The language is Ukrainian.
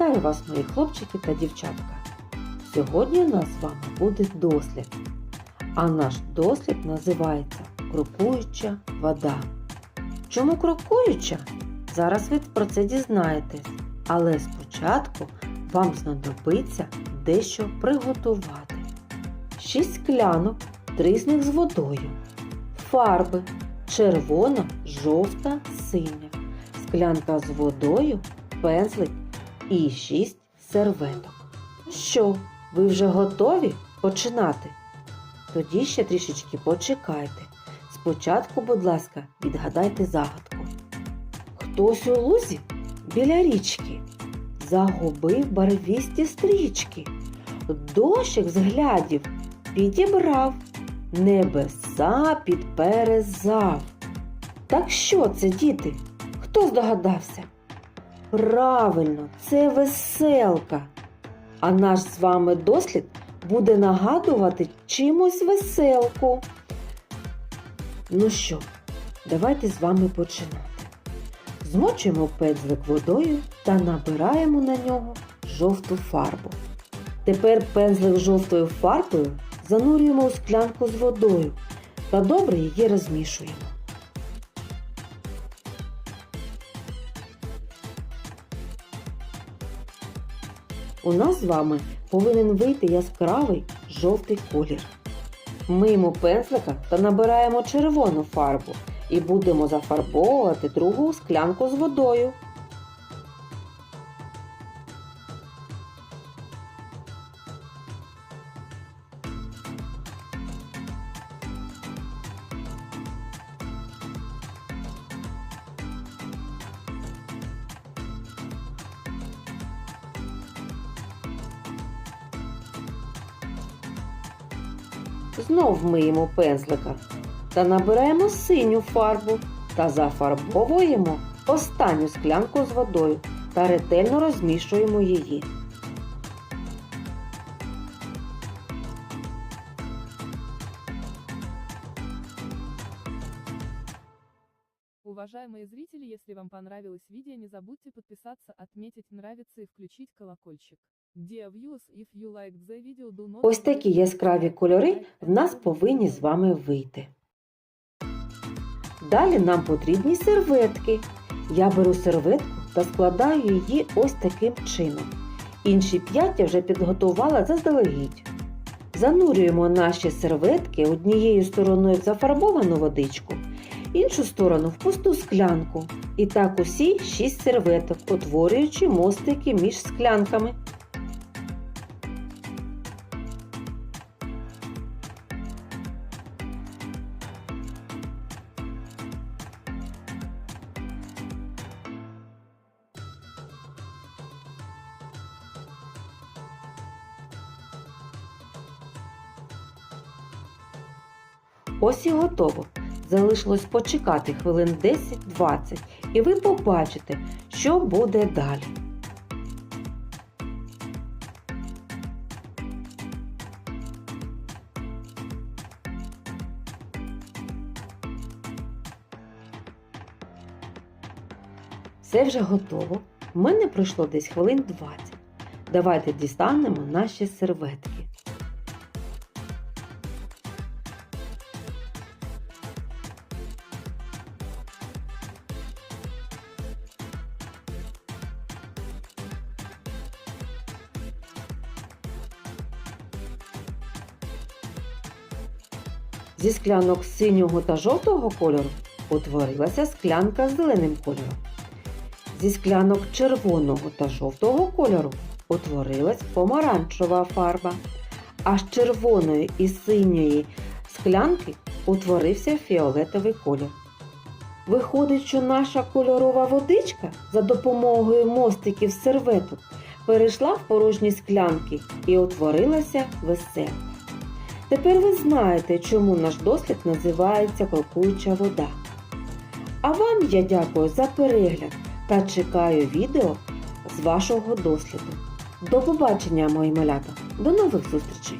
Вітаю вас, мої хлопчики та дівчатка. Сьогодні у нас з вами буде дослід. А наш дослід називається Крокуюча вода. Чому крокуюча? Зараз ви про це дізнаєтесь. Але спочатку вам знадобиться дещо приготувати. Шість склянок, три з них з водою, фарби червона, жовта, синя, склянка з водою, пензлик і 6 серветок. Що, ви вже готові починати? Тоді ще трішечки почекайте. Спочатку, будь ласка, відгадайте загадку. Хтось у лузі біля річки загубив барвісті стрічки, дощик взглядів підібрав, небеса підперезав. Так що це, діти? Хто здогадався? Правильно, це веселка. А наш з вами дослід буде нагадувати чимось веселку. Ну що, давайте з вами починати. Змочуємо пензлик водою та набираємо на нього жовту фарбу. Тепер пензлик жовтою фарбою занурюємо у склянку з водою та добре її розмішуємо. У нас з вами повинен вийти яскравий жовтий колір. Миємо пензлика та набираємо червону фарбу і будемо зафарбовувати другу склянку з водою. Знов миємо пензлика та набираємо синю фарбу та зафарбовуємо останню склянку з водою та ретельно розмішуємо її. Уважаемые зрители, если вам понравилось видео, не забудьте подписаться, отметить нравится и включить колокольчик. Ось такі яскраві кольори в нас повинні з вами вийти. Далі нам потрібні серветки. Я беру серветку та складаю її ось таким чином. Інші п'ять я вже підготувала заздалегідь. Занурюємо наші серветки однією стороною в зафарбовану водичку, іншу сторону в пусту склянку. І так усі шість серветок, утворюючи мостики між склянками. Ось і готово. Залишилось почекати хвилин 10-20, і ви побачите, що буде далі. Все вже готово. У мене пройшло десь хвилин 20. Давайте дістанемо наші серветки. Зі склянок синього та жовтого кольору утворилася склянка з зеленим кольором. Зі склянок червоного та жовтого кольору утворилась помаранчева фарба. А з червоної і синьої склянки утворився фіолетовий колір. Виходить, що наша кольорова водичка за допомогою мостиків серветок перейшла в порожні склянки і утворилася веселка. Тепер ви знаєте, чому наш дослід називається крокуюча вода. А вам я дякую за перегляд та чекаю відео з вашого досліду. До побачення, мої малята! До нових зустрічей!